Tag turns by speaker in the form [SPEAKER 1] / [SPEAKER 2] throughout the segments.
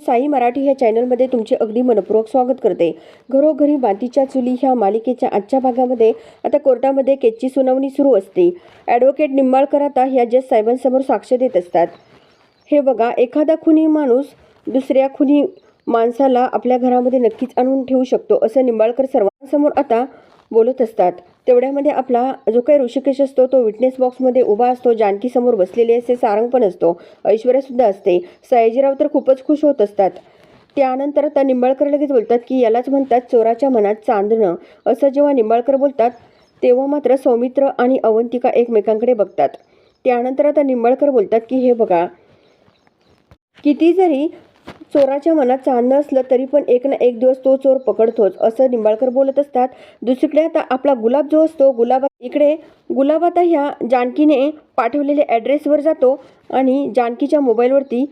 [SPEAKER 1] साई मराठी ह्या चॅनलमध्ये तुमचे अगदी मनपूर्वक स्वागत करते. घरोघरी मातीच्या चुली ह्या मालिकेच्या आजच्या भागामध्ये आता कोर्टामध्ये केसची सुनावणी सुरू असते. ॲडव्होकेट निंबाळकर आता ह्या जज साहेबांसमोर साक्ष देत असतात. हे बघा एखादा खुनी माणूस दुसऱ्या खुनी माणसाला आपल्या घरामध्ये नक्कीच आणून ठेवू शकतो असं निंबाळकर सर्वांसमोर आता बोलत असतात. तेवढ्यामध्ये आपला जो काही ऋषिकेश असतो तो विटनेस बॉक्समध्ये उभा असतो. जानकीसमोर बसलेले असे सारंग पण असतो. ऐश्वर्यासुद्धा असते. सयाजीराव तर खूपच खुश होत असतात. त्यानंतर आता निंबाळकर लगेच बोलतात की यालाच म्हणतात चोराच्या मनात चांदणं. असं जेव्हा निंबाळकर बोलतात तेव्हा मात्र सौमित्र आणि अवंतिका एकमेकांकडे बघतात. त्यानंतर आता निंबाळकर बोलतात की हे बघा किती जरी चोराच्या मनात चांदणं असलं तरी पण एक ना एक दिवस तो चोर पकडतोच असं निंबाळकर बोलत असतात. दुसरीकडे आता आपला गुलाब जो असतो गुलाब इकडे गुलाब आता ह्या जानकीने पाठवलेल्या ॲड्रेसवर जातो आणि जानकीच्या मोबाईलवरती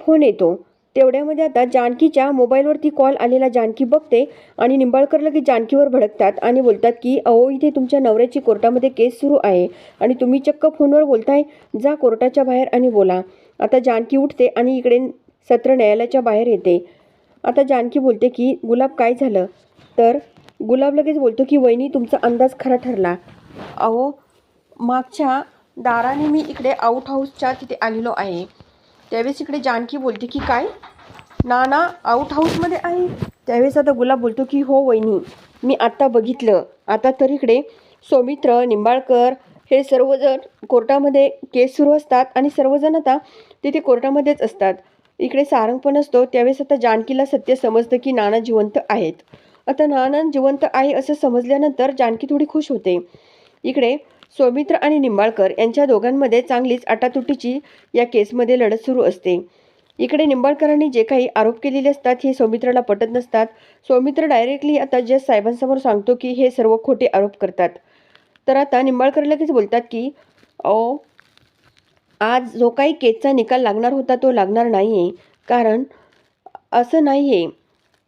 [SPEAKER 1] फोन येतो. तेवढ्यामध्ये आता जानकीच्या मोबाईलवरती कॉल आलेला जानकी बघते आणि निंबाळकर लगेच जानकीवर भडकतात आणि बोलतात की अहो इथे तुमच्या नवऱ्याची कोर्टामध्ये केस सुरू आहे आणि तुम्ही चक्क फोनवर बोलताय जा कोर्टाच्या बाहेर आणि बोला. आता जानकी उठते आणि इकडे सत्र न्यायालयाच्या बाहेर येते. आता जानकी बोलते की गुलाब काय झालं? तर गुलाब लगेच बोलतो की वहिनी तुमचा अंदाज खरा ठरला. अहो मागच्या दाराने मी इकडे आऊट हाऊसच्या तिथे आलेलो आहे. त्यावेळेस इकडे जानकी बोलते की काय? नाना आऊट हाऊसमध्ये आहे. त्यावेळेस आता गुलाब बोलतो की हो वहिनी मी आत्ता बघितलं. आता तर इकडे सौमित्र निंबाळकर हे सर्वजण कोर्टामध्ये केस सुरू असतात आणि सर्वजण आता तिथे कोर्टामध्येच असतात. इकडे सारंग पण असतो. त्यावेळेस आता जानकीला सत्य समजतं की नाना जिवंत आहेत. आता नाना जिवंत आहे असं समजल्यानंतर जानकी थोडी खुश होते. इकडे सौमित्र आणि निंबाळकर यांच्या दोघांमध्ये चांगलीच आटातुटीची या केसमध्ये लढत सुरू असते. इकडे निंबाळकरांनी जे काही आरोप केलेले असतात हे सौमित्राला पटत नसतात. सौमित्र डायरेक्टली आता जज साहेबांसमोर सांगतो की हे सर्व खोटे आरोप करतात. तर आता निंबाळकर लगेच बोलतात की अहो आज जो काही केसचा निकाल लागणार होता तो लागणार नाही आहे कारण असं नाही आहे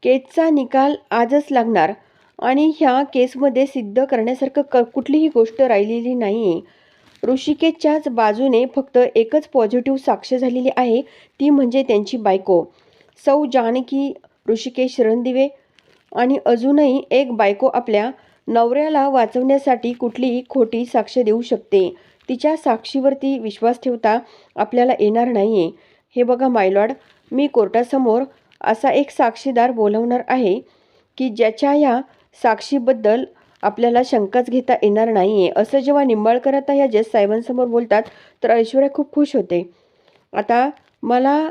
[SPEAKER 1] केसचा निकाल आजच लागणार आणि ह्या केसमध्ये सिद्ध करण्यासारखं क कुठलीही गोष्ट राहिलेली नाही आहे ऋषिकेशच्याच बाजूने फक्त एकच पॉझिटिव्ह साक्ष झालेली आहे ती म्हणजे त्यांची बायको. सौ जानकी ऋषिकेश रणदिवे आणि अजूनही एक बायको आपल्या नवऱ्याला वाचवण्यासाठी कुठलीही खोटी साक्ष देऊ शकते. तिच्या साक्षीवरती विश्वास ठेवता आपल्याला येणार नाही आहे हे बघा मायलॉड मी कोर्टासमोर असा एक साक्षीदार बोलवणार आहे की ज्याच्या ह्या साक्षीबद्दल आपल्याला शंकाच घेता येणार नाही आहे असं जेव्हा निंबाळकर आता या जज साहेबांसमोर बोलतात तर ऐश्वर्या खूप खुश होते. आता मला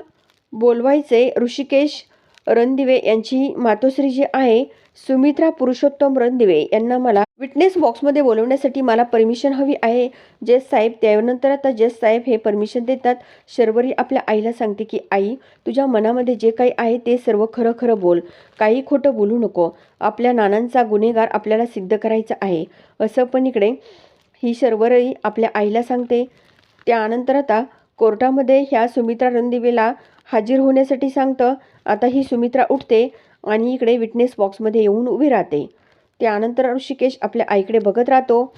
[SPEAKER 1] बोलवायचे ऋषिकेश रणदिवे यांची मातोश्री जी आहे सुमित्रा पुरुषोत्तम रणदिवे यांना मला विटनेस बॉक्समध्ये बोलवण्यासाठी मला परमिशन हवी आहे. जेस साहेब त्यानंतर आता जेस साहेब हे परमिशन देतात शर्वरी आपल्या आईला सांगते की आई तुझ्या मनामध्ये जे काही आहे ते सर्व खरं खरं बोल. काही खोटं बोलू नको. आपल्या नानांचा गुन्हेगार आपल्याला सिद्ध करायचा आहे. असं पण इकडे ही शर्वरी आपल्या आईला सांगते. त्यानंतर आता कोर्टामध्ये ह्या सुमित्रा रणदिवेला हाजीर होण्यासाठी सांगतं. आता ही सुमित्रा उठते आणि इकडे विटनेस बॉक्समध्ये येऊन उभी राहते. त्यानंतर ऋषिकेश आपल्या आईकडे बघत राहतो.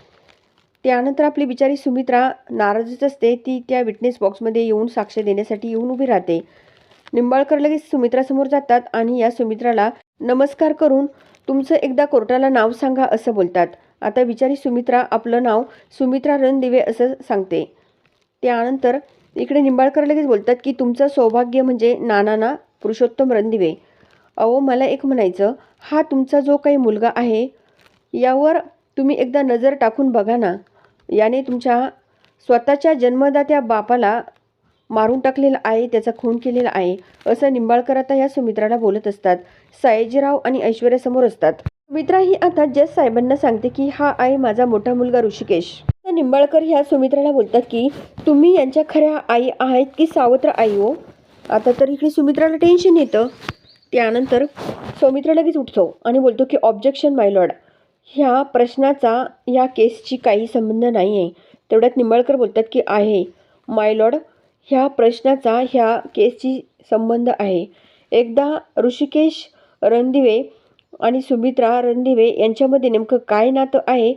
[SPEAKER 1] त्यानंतर आपली बिचारी सुमित्रा नाराजच असते. ती त्या विटनेस बॉक्समध्ये येऊन साक्ष देण्यासाठी येऊन उभी राहते. निंबाळकर लगेच सुमित्रासमोर जातात आणि या सुमित्राला नमस्कार करून तुमचं एकदा कोर्टाला नाव सांगा असं बोलतात. आता बिचारी सुमित्रा आपलं नाव सुमित्रा रणदिवे असं सांगते. त्यानंतर इकडे निंबाळकर लगेच बोलतात की तुमचं सौभाग्य म्हणजे नानाना पुरुषोत्तम रणदिवे. अहो मला एक म्हणायचं. हा तुमचा जो काही मुलगा आहे यावर तुम्ही एकदा नजर टाकून बघा ना. याने तुमच्या स्वतःच्या जन्मदात्या बापाला मारून टाकलेलं आहे त्याचा खून केलेला आहे असं निंबाळकर आता या सुमित्राला बोलत असतात. सयाजीराव आणि ऐश्वर्यासमोर असतात. सुमित्रा ही आता जस साहेबांना सांगते की हा आहे माझा मोठा मुलगा ऋषिकेश. तर निंबाळकर ह्या सुमित्राला बोलतात की तुम्ही यांच्या खऱ्या आई आहेत की सावत्र आई हो? आता तर इकडे सुमित्राला टेन्शन येतं. त्यानंतर सौमित्र लगेच उठतो आणि बोलतो की ऑब्जेक्शन माय लॉर्ड ह्या प्रश्नाचा या केसची काही संबंध नाही आहे तेवढ्यात निंबाळकर बोलतात की आहे. माय लॉर्ड ह्या प्रश्नाचा ह्या केसची संबंध आहे. एकदा ऋषिकेश रणदिवे आणि सुमित्रा रणदिवे यांच्यामध्ये नेमकं काय नातं आहे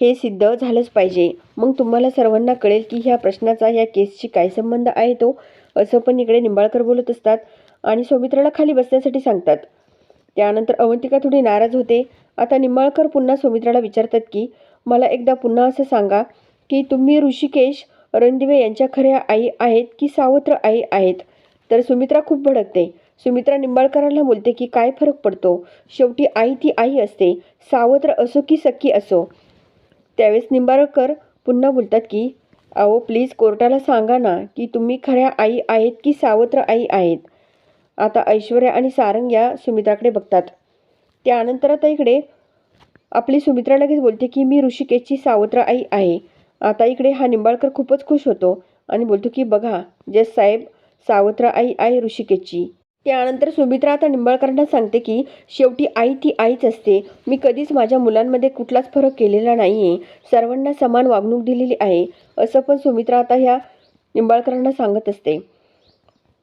[SPEAKER 1] हे सिद्ध झालंच पाहिजे. मग तुम्हाला सर्वांना कळेल की ह्या प्रश्नाचा ह्या केसशी काय संबंध आहे तो. असं पण इकडे निंबाळकर बोलत असतात. आणि सौमित्राला खाली बसण्यासाठी सांगतात. त्यानंतर अवंतिका थोडी नाराज होते. आता निंबाळकर पुन्हा सौमित्राला विचारतात की मला एकदा पुन्हा असं सांगा की तुम्ही ऋषिकेश रणदिवे यांच्या खऱ्या आई आहेत की सावत्र आई आहेत? तर सुमित्रा खूप भडकते. सुमित्रा निंबाळकरांना बोलते की काय फरक पडतो? शेवटी आई ती आई असते. सावत्र असो की सख्खी असो. त्यावेळेस निंबाळकर पुन्हा बोलतात की अहो प्लीज कोर्टाला सांगा ना की तुम्ही खऱ्या आई आहेत की सावत्र आई आहेत? आता ऐश्वर्या आणि सारंग या सुमित्राकडे बघतात. त्यानंतर आता इकडे आपली सुमित्रा लगेच बोलते की मी ऋषिकेशची सावत्र आई आहे. आता इकडे हा निंबाळकर खूपच खुश होतो आणि बोलतो की बघा जस साहेब सावत्र आई आहे ऋषिकेशची. त्यानंतर सुमित्रा आता निंबाळकरांना सांगते की शेवटी आई ती आईच असते. मी कधीच माझ्या मुलांमध्ये कुठलाच फरक केलेला नाही आहे सर्वांना समान वागणूक दिलेली आहे. असं पण सुमित्रा आता ह्या निंबाळकरांना सांगत असते.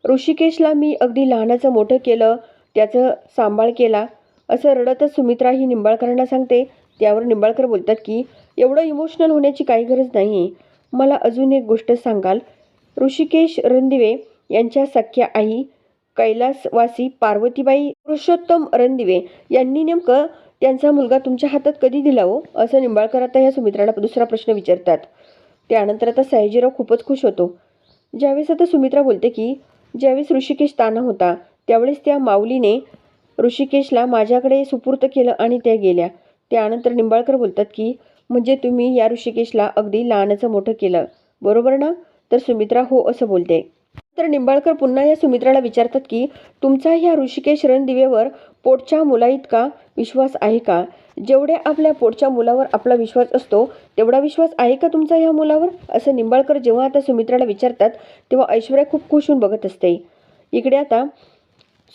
[SPEAKER 1] ऋषिकेशला मी अगदी लहानाचं मोठं केलं त्याचं सांभाळ केला. असं रडतच सुमित्रा ही निंबाळकरांना सांगते. त्यावर निंबाळकर बोलतात की एवढं इमोशनल होण्याची काही गरज नाही. आहे मला अजून एक गोष्ट सांगाल. ऋषिकेश रणदिवे यांच्या सख्या आई कैलासवासी पार्वतीबाई पुरुषोत्तम रणदिवे यांनी नेमकं त्यांचा मुलगा तुमच्या हातात कधी दिला हो? असं निंबाळकर आता ह्या सुमित्राला दुसरा प्रश्न विचारतात. त्यानंतर आता सयाजीराव खूपच खुश होतो. ज्यावेळेस आता सुमित्रा बोलते की ज्यावेळेस ऋषिकेश ताना होता त्यावेळेस त्या माऊलीने ऋषिकेशला माझ्याकडे सुपूर्त केलं आणि त्या गेल्या. त्यानंतर निंबाळकर बोलतात की म्हणजे तुम्ही या ऋषिकेशला अगदी लहानाचं मोठं केलं. बरोबर ना? तर सुमित्रा हो असं बोलते. तर निंबाळकर पुन्हा या सुमित्राला विचारतात की तुमचा ह्या ऋषिकेश रणदिवेवर पोटच्या मुलाइतका विश्वास आहे का? जेवढ्या आपल्या पोटच्या मुलावर आपला विश्वास असतो तेवढा विश्वास आहे का तुमचा ह्या मुलावर? असं निंबाळकर जेव्हा आता सुमित्राला विचारतात तेव्हा ऐश्वर्या खूप खुश होऊन बघत असते. इकडे आता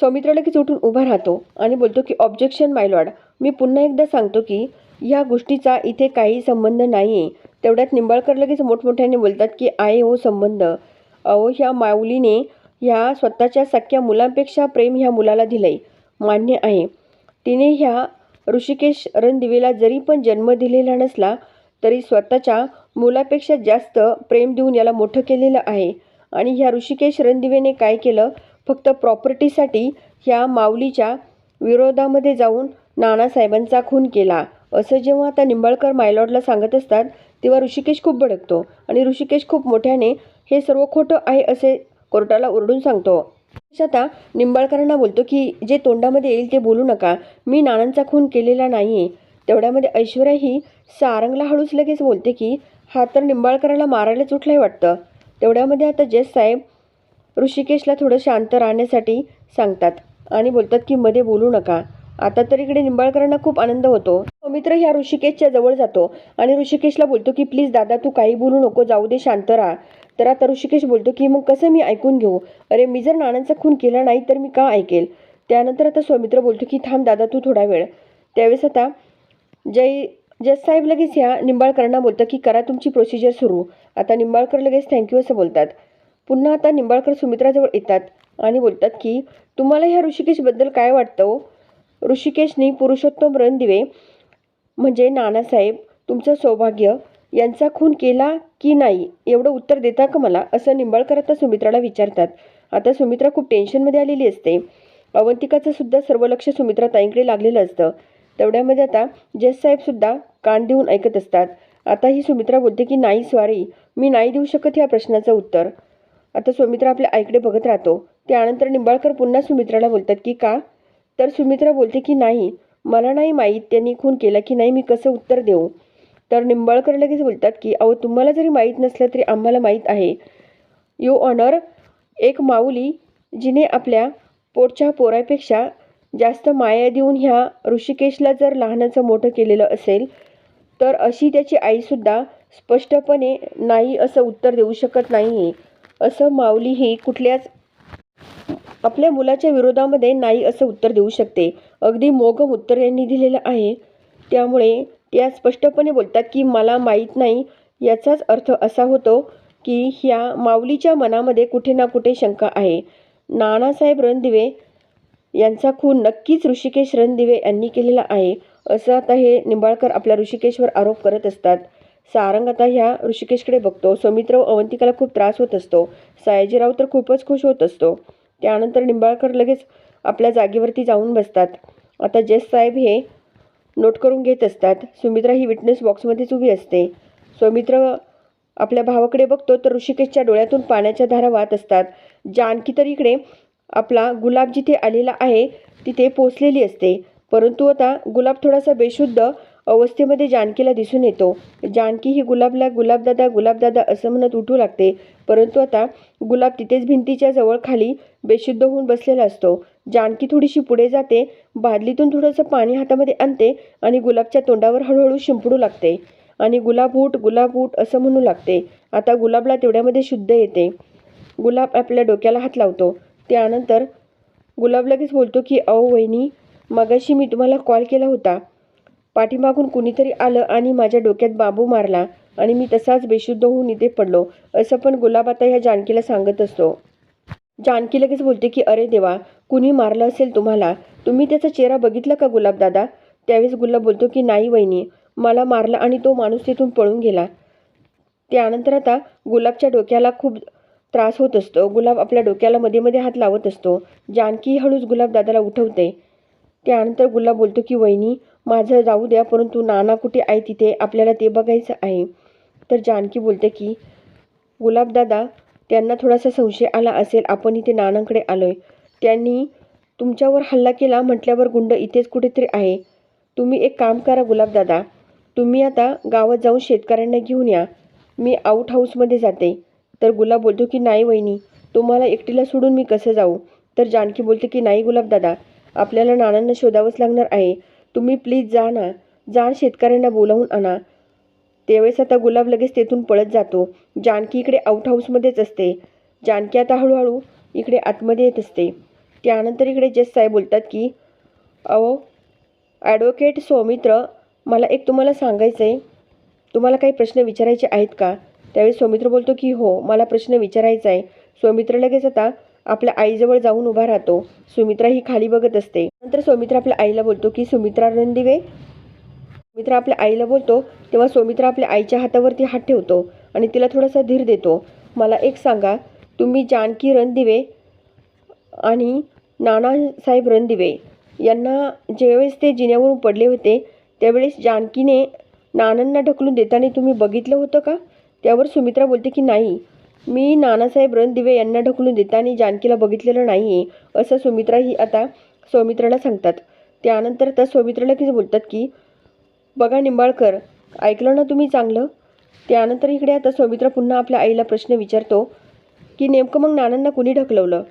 [SPEAKER 1] सौमित्र लगेच उठून उभा राहतो आणि बोलतो की ऑब्जेक्शन माय लॉर्ड मी पुन्हा एकदा सांगतो की या गोष्टीचा इथे काही संबंध नाही आहे तेवढ्यात निंबाळकर लगेच मोठमोठ्याने बोलतात की आहे हो संबंध. अहो ह्या माऊलीने ह्या स्वतःच्या सख्या मुलांपेक्षा प्रेम ह्या मुलाला दिलंय. मान्य आहे. तिने ह्या ऋषिकेश रणदिवेला जरी पण जन्म दिलेला नसला तरी स्वतःच्या मुलापेक्षा जास्त प्रेम देऊन याला मोठं केलेलं आहे. आणि ह्या ऋषिकेश रणदिवेने काय केलं? फक्त प्रॉपर्टीसाठी ह्या माऊलीच्या विरोधामध्ये जाऊन नानासाहेबांचा खून केला. असं जेव्हा आता निंबाळकर मायलॉडला सांगत असतात तेव्हा ऋषिकेश खूप भडकतो. आणि ऋषिकेश खूप मोठ्याने हे सर्व खोटं आहे असे कोर्टाला ओरडून सांगतो. आता निंबाळकरांना बोलतो की जे तोंडामध्ये येईल ते बोलू नका. मी नानांचा खून केलेला नाही आहे तेवढ्यामध्ये ऐश्वर्या ही सारंगला हळूच लगेच बोलते की हा तर निंबाळकरांना मारायलाच उठलाय वाटतं. तेवढ्यामध्ये आता जस साहेब ऋषिकेशला थोडं शांत राहण्यासाठी सांगतात आणि बोलतात की मध्ये बोलू नका. आता तर इकडे निंबाळकरांना खूप आनंद होतो. मित्र ह्या ऋषिकेशच्या जवळ जातो आणि ऋषिकेशला बोलतो की प्लीज दादा तू काही बोलू नको. जाऊ दे शांत राहा. तर आता ऋषिकेश बोलतो की मग कसं मी ऐकून घेऊ? अरे मी जर नानांचा खून केला नाही तर मी का ऐकेल? त्यानंतर आता सौमित्र बोलतो की थांब दादा तू थोडा वेळ. त्यावेळेस आता जय जयसाहेब लगेच ह्या निंबाळकरांना बोलतं की करा तुमची प्रोसिजर सुरू. आता निंबाळकर लगेच थँक्यू असं बोलतात. पुन्हा आता निंबाळकर सुमित्राजवळ येतात आणि बोलतात की तुम्हाला ह्या ऋषिकेशबद्दल काय वाटतं हो? ऋषिकेशनी पुरुषोत्तम रणदिवे म्हणजे नानासाहेब तुमचं सौभाग्य यांचा खून केला की नाही एवढं उत्तर देता का मला? असं निंबाळकर आता सुमित्राला विचारतात. आता सुमित्रा खूप टेन्शनमध्ये आलेली असते. अवंतिकाचं सुद्धा सर्व लक्ष सुमित्रा ताईंकडे लागलेलं असतं. तेवढ्यामध्ये आता जज साहेबसुद्धा कान देऊन ऐकत असतात. आता ही सुमित्रा बोलते की नाही स्वारी मी नाही देऊ शकत ह्या प्रश्नाचं उत्तर. आता सुमित्रा आपल्या आईकडे बघत राहतो. त्यानंतर निंबाळकर पुन्हा सुमित्राला बोलतात की का? तर सुमित्रा बोलते की नाही मला नाही माहीत त्यांनी खून केला की नाही मी कसं उत्तर देऊ? तर निंबाळकर लगेच बोलतात की अहो तुम्हाला जरी माहीत नसलं तरी आम्हाला माहीत आहे. यू ऑनर एक माऊली जिने आपल्या पोटच्या पोरापेक्षा जास्त माया देऊन ह्या ऋषिकेशला जर लहानाचं मोठं केलेलं असेल तर अशी त्याची आईसुद्धा स्पष्टपणे नाही असं उत्तर देऊ शकत नाही असं माऊली ही कुठल्याच आपल्या मुलाच्या विरोधामध्ये नाही असं उत्तर देऊ शकते. अगदी मोगम उत्तर यांनी दिलेलं आहे. त्यामुळे त्या स्पष्टपणे बोलतात की मला माहीत नाही याचाच अर्थ असा होतो की ह्या माऊलीच्या मनामध्ये कुठे ना कुठे शंका आहे. नानासाहेब रणदिवे यांचा खून नक्कीच ऋषिकेश रणदिवे यांनी केलेला आहे असं आता हे निंबाळकर आपल्या ऋषिकेशवर आरोप करत असतात. सारंग आता ह्या ऋषिकेशकडे बघतो. सौमित्र अवंतिकाला खूप त्रास होत असतो. सयाजीराव तर खूपच खुश होत असतो. त्यानंतर निंबाळकर लगेच आपल्या जागेवरती जाऊन बसतात. आता जस साहेब हे नोट करून घेत असतात. सुमित्रा ही विटनेस बॉक्समध्येच उभी असते. सौमित्र आपल्या भावाकडे बघतो तर ऋषिकेशच्या डोळ्यातून पाण्याच्या धारा वाहत असतात. जानकी तर इकडे आपला गुलाब जिथे आलेला आहे तिथे पोचलेली असते. परंतु आता गुलाब थोडासा बेशुद्ध अवस्थेमध्ये जानकीला दिसून येतो. जानकी ही गुलाबला गुलाबदादा गुलाबदादा असं म्हणत उठू लागते. परंतु आता गुलाब तिथेच भिंतीच्या जवळ खाली बेशुद्ध होऊन बसलेला असतो. जानकी थोडीशी पुढे जाते. बादलीतून थोडंसं पाणी हातामध्ये आणते आणि गुलाबच्या तोंडावर हळूहळू शिंपडू लागते. आणि गुलाब उठ गुलाब उठ असं म्हणू लागते. आता गुलाबला तेवढ्यामध्ये शुद्ध येते. गुलाब आपल्या डोक्याला हात लावतो. त्यानंतर गुलाब लगेच बोलतो की अहो वहिनी मगाशी मी तुम्हाला कॉल केला होता. पाठीमागून कुणीतरी आलं आणि माझ्या डोक्यात बांबू मारला आणि मी तसाच बेशुद्ध होऊन इथे पडलो असं पण गुलाब आता ह्या जानकीला सांगत असतो. जानकी लगेच बोलते की अरे देवा कुणी मारलं असेल तुम्हाला? तुम्ही त्याचा चेहरा बघितला का गुलाबदादा त्यावेळेस गुलाब बोलतो की नाही वहिनी मला मारला आणि तो माणूस तिथून पळून गेला. त्यानंतर आता गुलाबच्या डोक्याला खूप त्रास होत असतो. गुलाब आपल्या डोक्याला मध्ये मध्ये हात लावत असतो. जानकी हळूच गुलाबदादाला उठवते. त्यानंतर गुलाब बोलतो की वहिनी माझं जाऊ द्या परंतु नाना कुठे आहे तिथे? आपल्याला ते बघायचं आहे. तर जानकी बोलते की गुलाबदादा त्यांना थोडासा संशय आला असेल आपण इथे नानांकडे आलोय. त्यांनी तुमच्यावर हल्ला केला म्हटल्यावर गुंड इथेच कुठेतरी आहे. तुम्ही एक काम करा गुलाबदादा तुम्ही आता गावात जाऊन शेतकऱ्यांना घेऊन या. मी आऊट हाऊसमध्ये जाते. तर गुलाब बोलतो की नाही वहिनी तुम्हाला एकटीला सोडून मी कसं जाऊ? तर जानकी बोलते की नाही गुलाबदादा आपल्याला नानांना शोधावंच लागणार आहे. तुम्ही प्लीज जा ना. जाण शेतकऱ्यांना बोलावून आणा. त्यावेळेस आता गुलाब लगेच तेथून पळत जातो. जानकी इकडे आऊट हाऊसमध्येच असते. जानकी आता हळूहळू इकडे आतमध्ये येत असते. त्यानंतर इकडे जज साहेब बोलतात की अहो ॲडव्होकेट सौमित्र मला एक तुम्हाला सांगायचं आहे तुम्हाला काही प्रश्न विचारायचे आहेत का? त्यावेळेस सौमित्र बोलतो की हो मला प्रश्न विचारायचा आहे. सौमित्र लगेच आता आपल्या आईजवळ जाऊन उभा राहतो. सुमित्रा ही खाली बघत असते. नंतर सुमित्रा आपल्या आईला बोलतो की सुमित्रा रणदिवे. सुमित्रा आपल्या आईला बोलतो तेव्हा सौमित्रा आपल्या आईच्या हातावरती हात ठेवतो आणि तिला थोडासा धीर देतो. मला एक सांगा तुम्ही जानकी रणदिवे आणि नानासाहेब रणदिवे यांना ज्यावेळेस ते जिन्यावरून पडले होते त्यावेळेस जानकीने नानांना ढकलून देताना तुम्ही बघितलं होतं का? त्यावर सुमित्रा बोलते की नाही. मी नानासाहेब रणदिवे यांना ढकलून देताना जानकीला बघितलेलं नाही आहे असं सुमित्रा ही आता सौमित्राला सांगतात. त्यानंतर आता सौमित्राला की बोलतात की बघा निंबाळकर ऐकलं ना तुम्ही चांगलं? त्यानंतर इकडे आता सौमित्रा पुन्हा आपल्या आईला प्रश्न विचारतो की नेमकं मग नानांना कुणी ढकलवलं?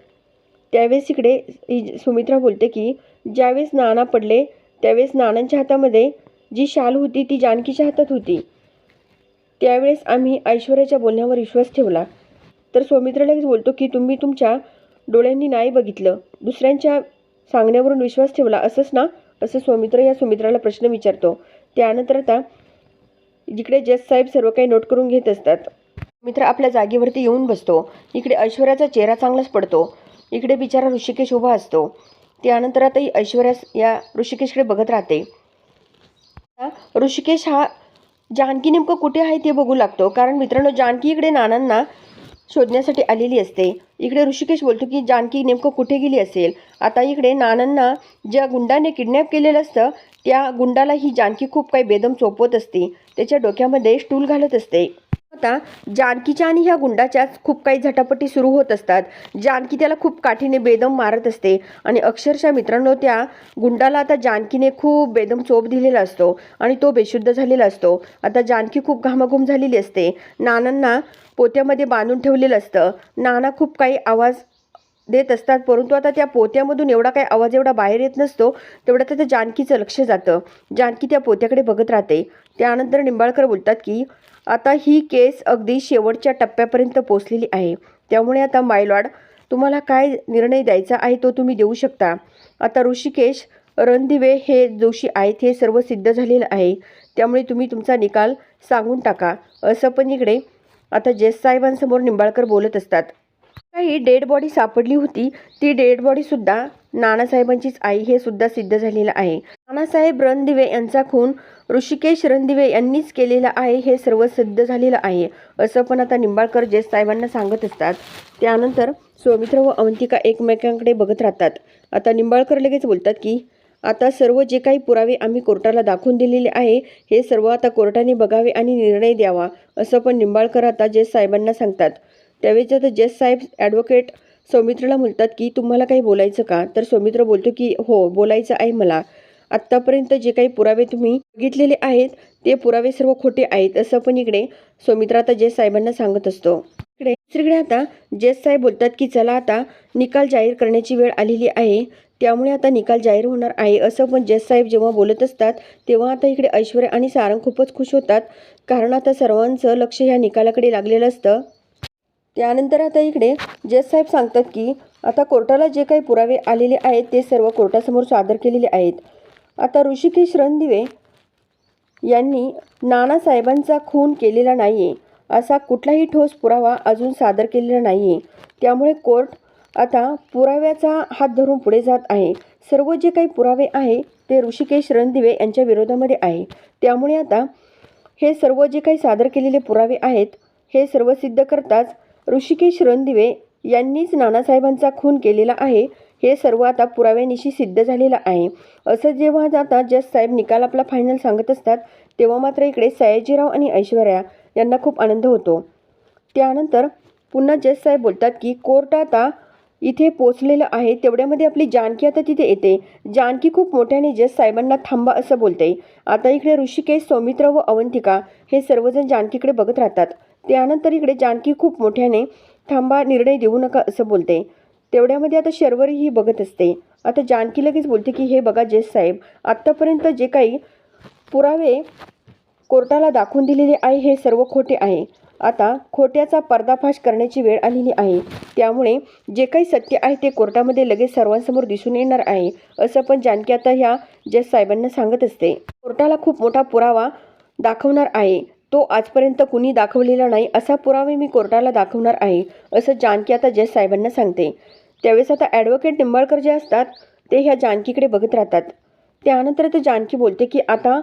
[SPEAKER 1] त्यावेळेस इकडे ही सुमित्रा बोलते की ज्यावेळेस नाना पडले त्यावेळेस नानांच्या हातामध्ये जी शाल होती ती जानकीच्या हातात होती. त्यावेळेस आम्ही ऐश्वर्याच्या बोलण्यावर विश्वास ठेवला. तर सौमित्र लगेच बोलतो की तुम्ही तुमच्या डोळ्यांनी नाही बघितलं. दुसऱ्यांच्या सांगण्यावरून विश्वास ठेवला. असंच ना? असं सौमित्र या सुमित्राला प्रश्न विचारतो. त्यानंतर आता जिकडे जज साहेब सर्व काही नोट करून घेत असतात मित्र आपल्या जागेवरती येऊन बसतो. इकडे ऐश्वर्याचा चेहरा चांगलाच पडतो. इकडे बिचारा ऋषिकेश उभा असतो. त्यानंतर आता ही ऐश्वर्या या ऋषिकेशकडे बघत राहते. आता ऋषिकेश हा जानकी नेमकं कुठे आहे ते बघू लागतो. कारण मित्रांनो जानकी इकडे नानांना शोधण्यासाठी आलेली असते. इकडे ऋषिकेश बोलतो की जानकी नेमकं कुठे गेली असेल? आता इकडे नानांना ज्या गुंडाने किडनॅप केलेलं असतं त्या गुंडाला ही जानकी खूप काही बेदम चोपवत असते. त्याच्या डोक्यामध्ये स्टूल घालत असते. आता जानकीच्या आणि ह्या गुंडाच्याच खूप काही झटापटी सुरू होत असतात. जानकी त्याला खूप काठीने बेदम मारत असते आणि अक्षरशः मित्रांनो त्या गुंडाला आता जानकीने खूप बेदम चोप दिलेला असतो आणि तो बेशुद्ध झालेला असतो. आता जानकी खूप घामाघूम झालेली असते. नानांना पोत्यामध्ये बांधून ठेवलेलं असतं. नाना खूप काही आवाज देत असतात परंतु आता त्या पोत्यामधून एवढा काही आवाज एवढा बाहेर येत नसतो तेवढ्यात तर जानकीचं लक्ष जातं. जानकी त्या पोत्याकडे बघत राहते. त्यानंतर निंबाळकर बोलतात की आता ही केस अगदी शेवटच्या टप्प्यापर्यंत पोचलेली आहे. त्यामुळे आता मायलॉड तुम्हाला काय निर्णय द्यायचा आहे तो तुम्ही देऊ शकता. आता ऋषिकेश रणदिवे हे जोशी आहेत हे सर्व सिद्ध झालेलं आहे. त्यामुळे तुम्ही तुमचा निकाल सांगून टाका. असं पण इकडे आता जेस साहेबांसमोर निंबाळकर बोलत असतात. काही डेड बॉडी सापडली होती ती डेड बॉडीसुद्धा नानासाहेबांचीच आई हे सुद्धा सिद्ध झालेलं आहे. नानासाहेब रणदिवे यांचा खून ऋषिकेश रणदिवे यांनीच केलेला आहे हे सर्व सिद्ध झालेलं आहे असं पण आता निंबाळकर जेस साहेबांना सांगत असतात. त्यानंतर सौमित्र व अवंतिका एकमेकांकडे बघत राहतात. आता निंबाळकर लगेच बोलतात की आता सर्व जे काही पुरावे आम्ही कोर्टाला दाखवून दिलेले आहे हे सर्व आता कोर्टाने बघावे आणि निर्णय द्यावा असं पण निंबाळकर आता जेस साहेबांना सांगतात. त्यावेळेस आता जेस साहेब ॲडव्होकेट सौमित्रला म्हणतात की तुम्हाला काही बोलायचं का? तर सौमित्र बोलतो की हो बोलायचं आहे मला. आत्तापर्यंत जे काही पुरावे तुम्ही बघितलेले आहेत ते पुरावे सर्व खोटे आहेत. असं पण इकडे सौमित्र आता जेस साहेबांना सांगत असतो. इकडे दुसरीकडे आता जेस साहेब बोलतात की चला आता निकाल जाहीर करण्याची वेळ आलेली आहे. त्यामुळे आता निकाल जाहीर होणार आहे. असं पण जज साहेब जेव्हा बोलत असतात तेव्हा आता इकडे ऐश्वर्या आणि सारंग खूपच खुश होतात. कारण आता सर्वांचं लक्ष ह्या निकालाकडे लागलेलं असतं. त्यानंतर आता इकडे जज साहेब सांगतात की आता कोर्टाला जे काही पुरावे आलेले आहेत ते सर्व कोर्टासमोर सादर केलेले आहेत. आता ऋषिकेश रणदिवे यांनी नानासाहेबांचा खून केलेला नाही आहे असा कुठलाही ठोस पुरावा अजून सादर केलेला नाही आहे त्यामुळे कोर्ट आता पुराव्याचा हात धरून पुढे जात आहे. सर्व जे काही पुरावे आहे ते ऋषिकेश रणदिवे यांच्या विरोधामध्ये आहे. त्यामुळे आता हे सर्व जे काही सादर केलेले पुरावे आहेत हे सर्व सिद्ध करताच ऋषिकेश रणदिवे यांनीच नानासाहेबांचा खून केलेला आहे. हे सर्व आता पुराव्यानिशी सिद्ध झालेलं आहे. असं जेव्हा जाता जस साहेब निकाल आपला फायनल सांगत असतात तेव्हा मात्र इकडे सयाजीराव आणि ऐश्वर्या यांना खूप आनंद होतो. त्यानंतर पुन्हा जस साहेब बोलतात की कोर्ट आता इथे पोचलेलं आहे. तेवढ्यामध्ये आपली जानकी आता तिथे येते. जानकी खूप मोठ्याने जस साहेबांना थांबा असं बोलते. आता इकडे ऋषिकेश सौमित्र व अवंतिका हे सर्वजण जानकीकडे बघत राहतात. त्यानंतर इकडे जानकी खूप मोठ्याने थांबा निर्णय देऊ नका असं बोलते. तेवढ्यामध्ये आता शर्वरीही बघत असते. आता जानकी लगेच बोलते की हे बघा जेस साहेब आत्तापर्यंत जे काही पुरावे कोर्टाला दाखवून दिलेले आहे हे सर्व खोटे आहे. आता खोट्याचा पर्दाफाश करण्याची वेळ आलेली आहे. त्यामुळे जे काही सत्य आहे ते कोर्टामध्ये लगेच सर्वांसमोर दिसून येणार आहे असं पण जानकी आता ह्या जज साहेबांना सांगत असते. कोर्टाला खूप मोठा पुरावा दाखवणार आहे. तो आजपर्यंत कुणी दाखवलेला नाही असा पुरावे मी कोर्टाला दाखवणार आहे असं जानकी आता जज साहेबांना सांगते. त्यावेळेस आता ॲडव्होकेट निंबाळकर जे असतात ते ह्या जानकीकडे बघत राहतात. त्यानंतर तर जानकी बोलते की आता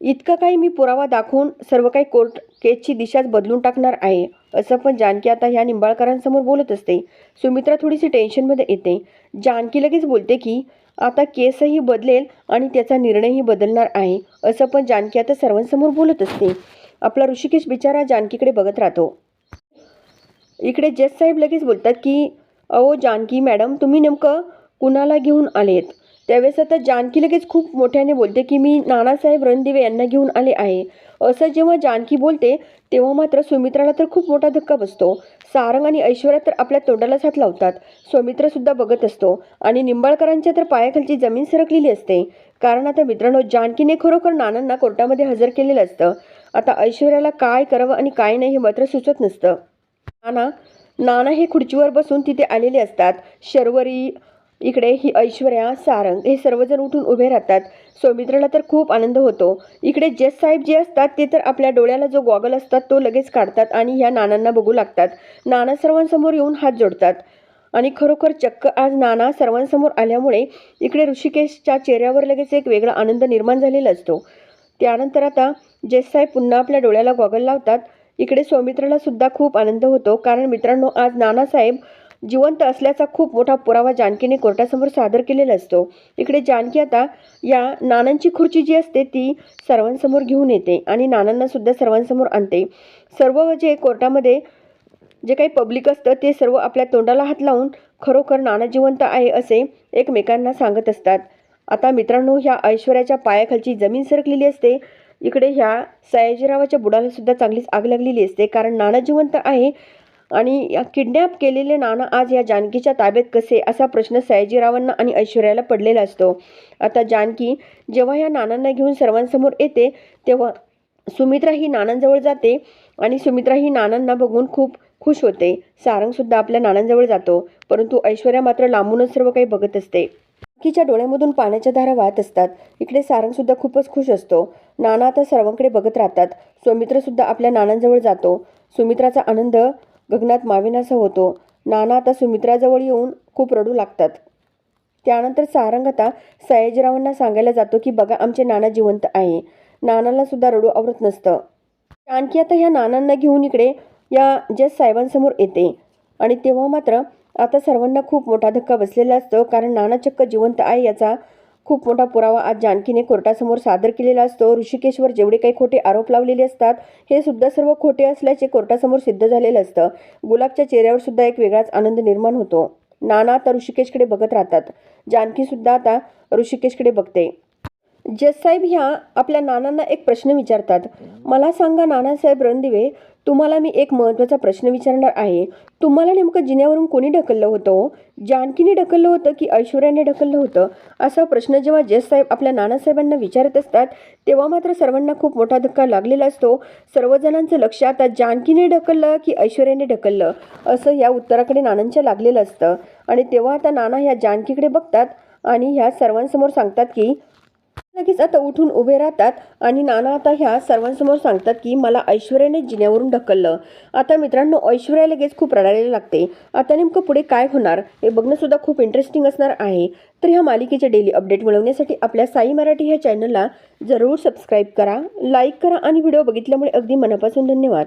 [SPEAKER 1] इतकं काही मी पुरावा दाखवून सर्व काही कोर्ट केसची दिशाच बदलून टाकणार आहे असं पण जानकी आता ह्या निंबाळकरांसमोर बोलत असते. सुमित्रा थोडीशी टेन्शनमध्ये येते. जानकी लगेच बोलते की आता केसही बदलेल आणि त्याचा निर्णयही बदलणार आहे असं पण जानकी आता सर्वांसमोर बोलत असते. आपला ऋषिकेश बिचारा जानकीकडे बघत राहतो. इकडे जज साहेब लगेच बोलतात की अहो जानकी मॅडम तुम्ही नेमकं कुणाला घेऊन आलेत? त्यावेळेस आता जानकी लगेच खूप मोठ्याने बोलते की मी नानासाहेब रणदिवे यांना घेऊन आले आहे. असं जेव्हा जानकी बोलते तेव्हा मात्र सुमित्राला तर खूप मोठा धक्का बसतो. सारंग आणि ऐश्वर्या तर आपल्या तोंडाला हात लावतात. सुमित्रासुद्धा बघत असतो आणि निंबाळकरांच्या तर पायाखालची जमीन सरकलेली असते. कारण आता मित्रांनो जानकीने खरोखर नानांना कोर्टामध्ये हजर केलेलं असतं. आता ऐश्वर्याला काय करावं आणि काय नाही हे मात्र सुचत नसतं. नाना नाना हे खुर्चीवर बसून तिथे आलेले असतात. शर्वरी इकडे ही ऐश्वर्या सारंग हे सर्वजण उठून उभे राहतात. सौमित्राला तर खूप आनंद होतो. इकडे जस साहेब जे असतात ते तर आपल्या डोळ्याला जो गॉगल असतात तो लगेच काढतात आणि ह्या नानांना बघू लागतात. नाना सर्वांसमोर येऊन हात जोडतात. आणि खरोखर चक्क आज नाना सर्वांसमोर आल्यामुळे इकडे ऋषिकेशच्या चेहऱ्यावर लगेच एक वेगळा आनंद निर्माण झालेला असतो. त्यानंतर आता जज पुन्हा आपल्या डोळ्याला गॉगल लावतात. इकडे सौमित्राला सुद्धा खूप आनंद होतो. कारण मित्रांनो आज नानासाहेब जिवंत असल्याचा खूप मोठा पुरावा जानकीने कोर्टासमोर सादर केलेला असतो. इकडे जानकी आता या नानांची खुर्ची जी असते ती सर्वांसमोर घेऊन येते आणि नानांना सुद्धा सर्वांसमोर आणते. सर्व जे कोर्टामध्ये जे काही पब्लिक असतं ते सर्व आपल्या तोंडाला हात लावून खरोखर नाना जिवंत आहे असे एकमेकांना सांगत असतात. आता मित्रांनो ह्या ऐश्वर्याच्या पायाखालची जमीन सरकलेली असते. इकडे ह्या सयाजीरावाच्या बुडाला सुद्धा चांगलीच आग लागलेली असते कारण नाना जिवंत आहे. आणि या किडनॅप केलेले नाना आज या जानकीच्या ताब्यात कसे? असा प्रश्न सयाजीरावांना आणि ऐश्वर्याला पडलेला असतो. आता जानकी जेव्हा ह्या नानांना घेऊन सर्वांसमोर येते तेव्हा सुमित्रा ही नानांजवळ जाते आणि सुमित्रा ही नानांना बघून खूप खुश होते. सारंगसुद्धा आपल्या नानांजवळ जातो परंतु ऐश्वर्या मात्र लांबूनच सर्व काही बघत असते. कीच्या डोळ्यामधून पाण्याच्या धारा वाहत असतात. इकडे सारंगसुद्धा खूपच खुश असतो. नाना आता सर्वांकडे बघत राहतात. सुमित्रसुद्धा आपल्या नानांजवळ जातो. सुमित्राचा आनंद गगनात माविनासा होतो. नाना आता सुमित्राजवळ येऊन खूप रडू लागतात. त्यानंतर सारंग आता सयाजीरावांना सांगायला जातो की बघा आमचे नाना जिवंत आहे. नानाला सुद्धा रडू आवरत नसतं. आणखी आता ह्या नानांना घेऊन इकडे या जज साहेबांसमोर येते. आणि तेव्हा मात्र आता सर्वांना खूप मोठा धक्का बसलेला असतो कारण नाना चक्क जिवंत आहे याचा खूप मोठा पुरावा आज जानकीने कोर्टासमोर सादर केलेला असतो. ऋषिकेशवर जेवढे काही खोटे आरोप लावलेले असतात हे सुद्धा सर्व खोटे असल्याचे कोर्टासमोर सिद्ध झालेलं असतं. गुलाबच्या चेहऱ्यावर सुद्धा एक वेगळाच आनंद निर्माण होतो. नाना आता ऋषिकेशकडे बघत राहतात. जानकी सुद्धा आता ऋषिकेशकडे बघते. जससाहेब ह्या आपल्या नानांना एक प्रश्न विचारतात. मला सांगा नानासाहेब रणदिवे तुम्हाला मी एक महत्त्वाचा प्रश्न विचारणार आहे. तुम्हाला नेमकं जिन्यावरून कोणी ढकललं होतं? जानकीने ढकललं होतं की ऐश्वर्याने ढकललं होतं? असा प्रश्न जेव्हा जजसाहेब आपल्या नानासाहेबांना विचारत असतात तेव्हा मात्र सर्वांना खूप मोठा धक्का लागलेला असतो. सर्वजणांचं लक्ष आता जानकीने ढकललं की ऐश्वर्याने ढकललं? असं या उत्तराकडे नानांच्या लागलेलं असतं. आणि तेव्हा आता नाना ह्या जानकीकडे बघतात आणि ह्या सर्वांसमोर सांगतात की लगेच आता उठून उभे राहतात आणि नाना आता ह्या सर्वांसमोर सांगतात की मला ऐश्वर्याने जिन्यावरून ढकललं. आता मित्रांनो ऐश्वर्या लगेच खूप रडायला लागते. आता नेमकं पुढे काय होणार हे बघणंसुद्धा खूप इंटरेस्टिंग असणार आहे. तर ह्या मालिकेचे डेली अपडेट मिळवण्यासाठी आपल्या साई मराठी ह्या चॅनलला जरूर सबस्क्राईब करा लाईक करा आणि व्हिडिओ बघितल्यामुळे अगदी मनापासून धन्यवाद.